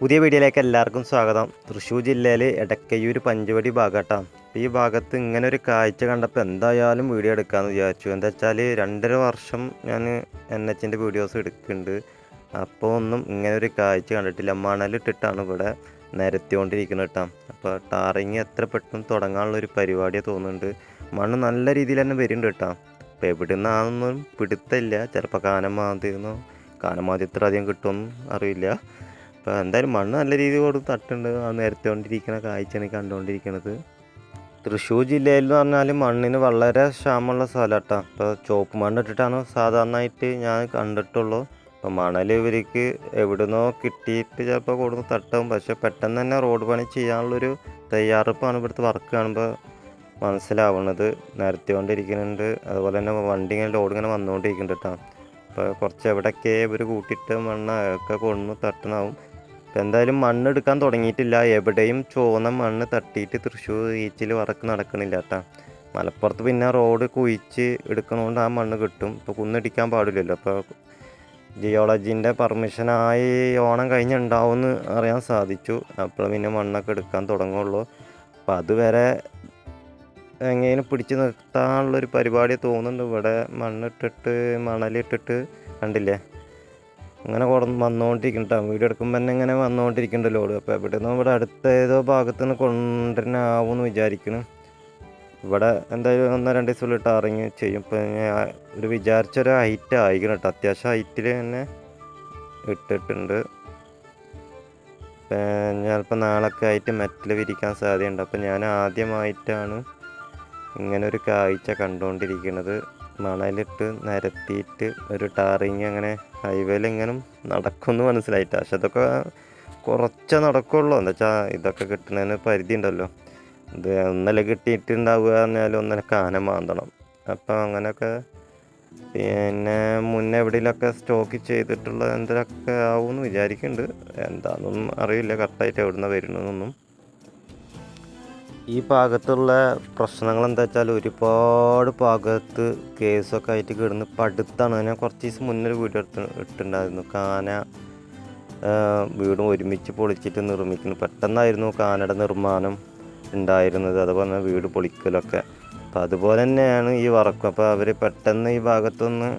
പുതിയ വീഡിയോയിലേക്ക് എല്ലാവർക്കും സ്വാഗതം. തൃശ്ശൂർ ജില്ലയിൽ എടക്കയ്യൂർ പഞ്ചവടി ഭാഗത്താണ് ഈ ഭാഗത്ത് ഇങ്ങനെ ഒരു കാഴ്ച കണ്ടപ്പോൾ എന്തായാലും വീഡിയോ എടുക്കാമെന്ന് വിചാരിച്ചു. എന്താ വെച്ചാൽ രണ്ടര വർഷം ഞാൻ എൻ എച്ചിന്റെ വീഡിയോസ് എടുക്കുന്നുണ്ട് അപ്പോൾ ഒന്നും ഇങ്ങനെ ഒരു കാഴ്ച കണ്ടിട്ടില്ല. മണലിട്ടിട്ടാണ് ഇവിടെ നിരത്തിക്കൊണ്ടിരിക്കുന്നത് കേട്ടോ അപ്പോൾ ടാറിങ് എത്ര പെട്ടെന്ന് തുടങ്ങാനുള്ള ഒരു പരിപാടിയാണ് തോന്നുന്നുണ്ട്. മണ്ണ് നല്ല രീതിയിൽ തന്നെ വരുന്നുണ്ട് കേട്ടോ അപ്പോൾ എവിടെ നിന്നാണെന്നൊന്നും പിടുത്തമില്ല ചിലപ്പോൾ കാനം മാതിയെന്നോ കാനമാതി ഇത്ര അധികം കിട്ടുമെന്നും അറിയില്ല. അപ്പോൾ എന്തായാലും മണ്ണ് നല്ല രീതിയിൽ കൊടുത്ത് തട്ടുണ്ട്. ആ നിരത്തിക്കൊണ്ടിരിക്കുന്ന കാഴ്ചയാണ് കണ്ടുകൊണ്ടിരിക്കുന്നത്. തൃശ്ശൂർ ജില്ലയിൽ എന്ന് പറഞ്ഞാൽ മണ്ണിന് വളരെ ക്ഷാമമുള്ള സ്ഥലം കേട്ടോ അപ്പോൾ ചോപ്പ് മണ്ണ് ഇട്ടിട്ടാണ് സാധാരണയായിട്ട് ഞാൻ കണ്ടിട്ടുള്ളൂ. അപ്പോൾ മണൽ ഇവർക്ക് എവിടുന്നോ കിട്ടിയിട്ട് ചിലപ്പോൾ കൊടുത്ത് തട്ടും പക്ഷെ പെട്ടെന്ന് തന്നെ റോഡ് പണി ചെയ്യാനുള്ളൊരു തയ്യാറെടുപ്പാണ് ഇവിടുത്തെ വർക്ക് കാണുമ്പോൾ മനസ്സിലാവുന്നത്. നിരത്തിക്കൊണ്ടിരിക്കുന്നുണ്ട് അതുപോലെ തന്നെ വണ്ടി ഇങ്ങനെ ലോഡ് ഇങ്ങനെ വന്നുകൊണ്ടിരിക്കുന്നുണ്ട് കേട്ടോ. അപ്പോൾ കുറച്ച് എവിടെയൊക്കെ ഇവർ കൂട്ടിയിട്ട് മണ്ണ ഒക്കെ കൊണ്ടു തട്ടണാവും അപ്പോൾ എന്തായാലും മണ്ണ് എടുക്കാൻ തുടങ്ങിയിട്ടില്ല. എവിടെയും ചുവന്ന മണ്ണ് തട്ടിയിട്ട് തൃശ്ശൂർ ബീച്ചിൽ വറക്ക് നടക്കണില്ല കേട്ടോ മലപ്പുറത്ത് പിന്നെ റോഡ് കുഴിച്ച് എടുക്കണോണ്ട് ആ മണ്ണ് കിട്ടും. ഇപ്പോൾ കുന്നിടിക്കാൻ പാടില്ലല്ലോ. അപ്പോൾ ജിയോളജീന്റെ പെർമിഷനായി ഓണം കഴിഞ്ഞുണ്ടാവും എന്ന് അറിയാൻ സാധിച്ചു. അപ്പോൾ പിന്നെ മണ്ണൊക്കെ എടുക്കാൻ തുടങ്ങുള്ളൂ. അപ്പം അതുവരെ എങ്ങനെ പിടിച്ച് നിർത്താനുള്ളൊരു പരിപാടി തോന്നുന്നുണ്ട്. ഇവിടെ മണ്ണിട്ടിട്ട് മണലിട്ടിട്ട് കണ്ടില്ലേ? അങ്ങനെ കുറ വന്നുകൊണ്ടിരിക്കുന്നുണ്ട് വീഡിയോ എടുക്കുമ്പോൾ തന്നെ ഇങ്ങനെ വന്നുകൊണ്ടിരിക്കുന്നുണ്ട് ലോഡ് അപ്പോൾ എവിടെ നിന്ന് ഇവിടെ അടുത്ത ഏതോ ഭാഗത്ത് നിന്ന് കൊണ്ടുവരാനാവുമെന്ന് വിചാരിക്കുന്നു ഇവിടെ എന്തായാലും ഒന്നോ രണ്ട് ദിവസമുള്ളിട്ട് ഇറങ്ങി ചെയ്യും. ഇപ്പം ഞാൻ ഒരു വിചാരിച്ചൊരു ഹൈറ്റ് ആയിരിക്കണം കേട്ടോ അത്യാവശ്യം ഹൈറ്റിൽ തന്നെ ഇട്ടിട്ടുണ്ട്. ചിലപ്പോൾ നാളൊക്കെ ആയിട്ട് മെറ്റൽ വിരിക്കാൻ സാധ്യതയുണ്ട്. അപ്പോൾ ഞാൻ ആദ്യമായിട്ടാണ് ഇങ്ങനൊരു കാഴ്ച കണ്ടുകൊണ്ടിരിക്കുന്നത് മണലിട്ട് നിരത്തിയിട്ട് ഒരു ടാറിങ് അങ്ങനെ ഹൈവേയിൽ ഇങ്ങനെ നടക്കുമെന്ന് മനസ്സിലായിട്ട്. പക്ഷെ അതൊക്കെ കുറച്ചേ നടക്കുള്ളൂ. എന്താ വെച്ചാൽ ഇതൊക്കെ കിട്ടുന്നതിന് പരിധി ഉണ്ടല്ലോ. ഇത് ഒന്നല്ല കിട്ടിയിട്ടുണ്ടാവുക പറഞ്ഞാൽ ഒന്നല്ല കാനം മാന്തണം. അപ്പം അങ്ങനെയൊക്കെ പിന്നെ മുന്നേ എവിടെയെങ്കിലൊക്കെ സ്റ്റോക്ക് ചെയ്തിട്ടുള്ള എന്തെങ്കിലുമൊക്കെ ആവുമെന്ന് വിചാരിക്കുന്നുണ്ട് എന്താണെന്നൊന്നും അറിയില്ല. കറക്റ്റായിട്ട് എവിടെ നിന്ന് വരുന്നതെന്നൊന്നും ഈ ഭാഗത്തുള്ള പ്രശ്നങ്ങൾ എന്താ വെച്ചാൽ ഒരുപാട് ഭാഗത്ത് കേസൊക്കെ ആയിട്ട് കിടന്ന് പടുത്താണ്. ഞാൻ കുറച്ച് ദിവസം മുന്നൊരു വീഡിയോ എടുത്ത് ഇട്ടിട്ടുണ്ടായിരുന്നു. കാന വീടും ഒരുമിച്ച് പൊളിച്ചിട്ട് നിർമ്മിക്കുന്നു. പെട്ടെന്നായിരുന്നു കാനയുടെ നിർമ്മാണം ഉണ്ടായിരുന്നത്. അതുപോലെ തന്നെ വീട് പൊളിക്കലൊക്കെ. അപ്പോൾ അതുപോലെ തന്നെയാണ് ഈ വർക്കും. അപ്പോൾ അവർ പെട്ടെന്ന് ഈ ഭാഗത്തൊന്ന്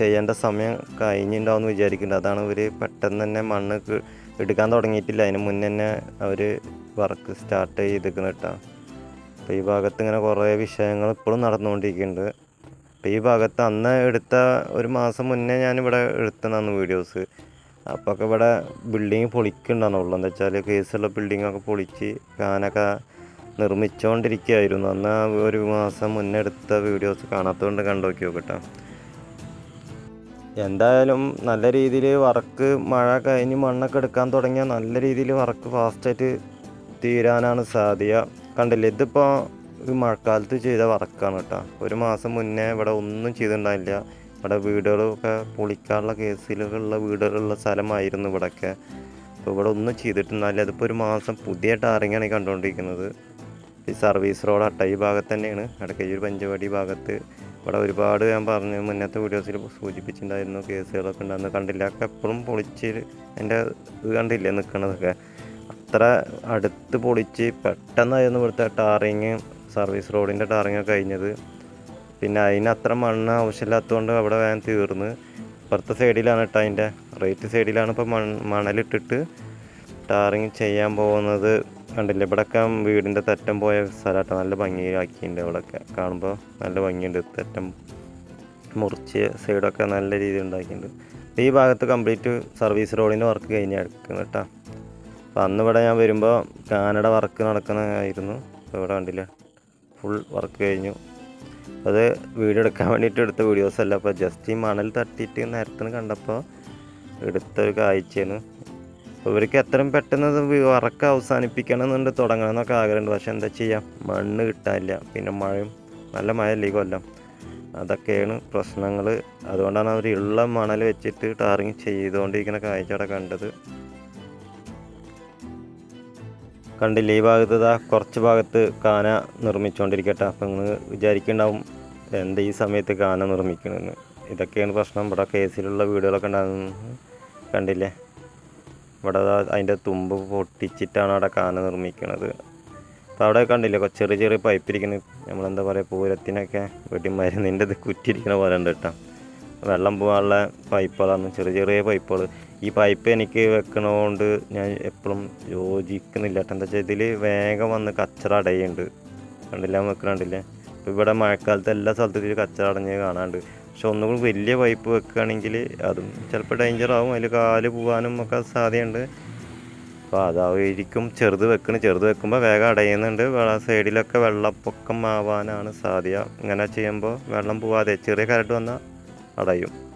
ചെയ്യേണ്ട സമയം കഴിഞ്ഞിട്ടുണ്ടാവും എന്ന് വിചാരിക്കുന്നുണ്ട്. അതാണ് ഇവർ പെട്ടെന്ന് തന്നെ മണ്ണ് എടുക്കാൻ തുടങ്ങിയിട്ടില്ല. അതിന് മുന്നേ തന്നെ അവർ വർക്ക് സ്റ്റാർട്ട് ചെയ്തേക്കുന്ന കേട്ടോ. അപ്പോൾ ഈ ഭാഗത്ത് ഇങ്ങനെ കുറേ വിഷയങ്ങൾ ഇപ്പോഴും നടന്നുകൊണ്ടിരിക്കുന്നുണ്ട് അപ്പോൾ ഈ ഭാഗത്ത് അന്ന് എടുത്ത ഒരു മാസം മുന്നേ ഞാനിവിടെ എടുത്തതാണ് വീഡിയോസ് അപ്പോൾ ഒക്കെ ഇവിടെ ബിൽഡിങ് പൊളിക്കുന്നുണ്ടെന്നുള്ളൂ എന്താ വെച്ചാൽ കേസുള്ള ബിൽഡിങ്ങൊക്കെ പൊളിച്ച് ഫാനൊക്കെ നിർമ്മിച്ചുകൊണ്ടിരിക്കുകയായിരുന്നു അന്ന് ഒരു മാസം മുന്നേ എടുത്ത വീഡിയോസ് കാണാത്തതുകൊണ്ട് കണ്ടു നോക്കി നോക്കട്ടെ എന്തായാലും നല്ല രീതിയിൽ വർക്ക് മഴ കഴിഞ്ഞ് മണ്ണൊക്കെ എടുക്കാൻ തുടങ്ങിയാൽ നല്ല രീതിയിൽ വർക്ക് ഫാസ്റ്റായിട്ട് തീരാനാണ് സാധ്യത. കണ്ടില്ലേ? ഇതിപ്പോൾ ഈ മഴക്കാലത്ത് ചെയ്ത വർക്കാണ് കേട്ടോ. ഒരു മാസം മുന്നേ ഇവിടെ ഒന്നും ചെയ്തിട്ടുണ്ടായില്ല. ഇവിടെ വീടുകളൊക്കെ പൊളിക്കാനുള്ള കേസിലുള്ള വീടുകളുള്ള സ്ഥലമായിരുന്നു ഇവിടെയൊക്കെ അപ്പോൾ ഇവിടെ ഒന്നും ചെയ്തിട്ടുണ്ടായില്ല. അതിപ്പോൾ ഒരു മാസം പുതിയ ടാറിങ്ങാണ് കണ്ടുകൊണ്ടിരിക്കുന്നത്. ഈ സർവീസ് റോഡ് അട്ടൈ ഭാഗത്ത് തന്നെയാണ്. അടക്കയ്യൂർ പഞ്ചവാടി ഭാഗത്ത് ഇവിടെ ഒരുപാട് ഞാൻ പറഞ്ഞു മുന്നത്തെ വീഡിയോസിൽ സൂചിപ്പിച്ചിട്ടുണ്ടായിരുന്നു കേസുകളൊക്കെ ഉണ്ടായിരുന്നു. കണ്ടില്ല ഒക്കെ എപ്പോഴും പൊളിച്ച് എന്റെ ഇത് കണ്ടില്ലേ നിൽക്കണതൊക്കെ അത്ര അടുത്ത് പൊളിച്ച് പെട്ടെന്നായിരുന്നു ഇവിടുത്തെ ടാറിങ് സർവീസ് റോഡിന്റെ ടാറിങ് കഴിഞ്ഞത്. പിന്നെ അതിന് അത്ര മണ്ണ് ആവശ്യമില്ലാത്തതുകൊണ്ട് അവിടെ വേഗം തീർന്ന്. ഇപ്പുറത്തെ സൈഡിലാണ് കേട്ടോ അതിന്റെ റേറ്റ് സൈഡിലാണ് ഇപ്പോൾ മണലിട്ടിട്ട് ടാറിങ് ചെയ്യാൻ പോകുന്നത്. കണ്ടില്ലേ? ഇവിടെയൊക്കെ വീടിന്റെ തെറ്റം പോയ സ്ഥലമാട്ടോ. നല്ല ഭംഗിയാക്കിയിട്ടുണ്ട് ഇവിടെയൊക്കെ കാണുമ്പോൾ നല്ല ഭംഗിയുണ്ട്. തെറ്റം മുറിച്ച് സൈഡൊക്കെ നല്ല രീതിയിൽ ഉണ്ടാക്കിയിട്ടുണ്ട്. ഈ ഭാഗത്ത് കംപ്ലീറ്റ് സർവീസ് റോഡിന്റെ വർക്ക് കഴിഞ്ഞ് എടുക്കുന്നു കേട്ടോ. അപ്പോൾ അന്ന് ഇവിടെ ഞാൻ വരുമ്പോൾ കാനഡ വർക്ക് നടക്കുന്നതായിരുന്നു. അപ്പോൾ ഇവിടെ കണ്ടില്ല? ഫുൾ വർക്ക് കഴിഞ്ഞു. അത് വീഡിയോ എടുക്കാൻ വേണ്ടിയിട്ട് എടുത്ത വീഡിയോസ് അല്ല അപ്പോൾ ജസ്റ്റ് ഈ മണൽ തട്ടിയിട്ട് നേരത്തിന് കണ്ടപ്പോൾ എടുത്തൊരു കാഴ്ചയാണ്. ഇവർക്ക് എത്രയും പെട്ടെന്ന് വറക്ക് അവസാനിപ്പിക്കണം എന്നുണ്ട് തുടങ്ങണം എന്നൊക്കെ ആഗ്രഹമുണ്ട്. പക്ഷെ എന്താ ചെയ്യാം? മണ്ണ് കിട്ടാനില്ല. പിന്നെ മഴയും നല്ല മഴയല്ലേ ഈ കൊല്ലം. അതൊക്കെയാണ് പ്രശ്നങ്ങൾ. അതുകൊണ്ടാണ് അവർ ഉള്ള മണൽ വെച്ചിട്ട് ടാറിങ് ചെയ്തുകൊണ്ടിരിക്കുന്ന കാഴ്ച അവിടെ കണ്ടത്. കണ്ടില്ല? ഈ ഭാഗത്ത് ഇതാ കുറച്ച് ഭാഗത്ത് കാന നിർമ്മിച്ചുകൊണ്ടിരിക്കട്ടെ. അപ്പം നിങ്ങൾ വിചാരിക്കുന്നുണ്ടാവും എന്താ ഈ സമയത്ത് കാന നിർമ്മിക്കണമെന്ന് ഇതൊക്കെയാണ് പ്രശ്നം. ഇവിടെ കേസിലുള്ള വീടുകളൊക്കെ ഉണ്ടാകുന്നത് കണ്ടില്ലേ? ഇവിടെ അതിന്റെ തുമ്പ് പൊട്ടിച്ചിട്ടാണ് അവിടെ കാന നിർമ്മിക്കുന്നത് അപ്പോൾ അവിടെ കണ്ടില്ലേ ചെറിയ ചെറിയ പൈപ്പ് ഇരിക്കുന്ന നമ്മളെന്താ പറയുക പൂരത്തിനൊക്കെ വെടി മരുന്നിന്റെ ഇത് കുറ്റിയിരിക്കുന്ന പോലെ ഉണ്ട് കേട്ടോ. വെള്ളം പോകാനുള്ള പൈപ്പുകളാണ് ചെറിയ ചെറിയ പൈപ്പുകൾ. ഈ പൈപ്പ് എനിക്ക് വെക്കണതുകൊണ്ട് ഞാൻ എപ്പോഴും യോജിക്കുന്നില്ല കേട്ടോ. എന്താ വെച്ചാൽ ഇതിൽ വേഗം വന്ന് കച്ചറ അടയുണ്ട് കണ്ടില്ല വെക്കണുണ്ടില്ലേ ഇപ്പോൾ ഇവിടെ മഴക്കാലത്ത് എല്ലാ സ്ഥലത്തും ഇതിൽ കച്ചറ അടഞ്ഞ് കാണാണ്ട്. പക്ഷെ ഒന്നുകൂടി വലിയ പൈപ്പ് വെക്കുകയാണെങ്കിൽ അതും ചിലപ്പോൾ ഡേഞ്ചർ ആവും. അതിൽ കാൽ പോകാനും ഒക്കെ സാധ്യതയുണ്ട്. അപ്പോൾ അതായിരിക്കും ചെറുത് വെക്കണ്. ചെറുത് വെക്കുമ്പോൾ വേഗം അടയുന്നുണ്ട്. സൈഡിലൊക്കെ വെള്ളപ്പൊക്കം ആവാനാണ് സാധ്യത. ഇങ്ങനെ ചെയ്യുമ്പോൾ വെള്ളം പോവാതെ ചെറിയ കരട് വന്നാൽ അടയും.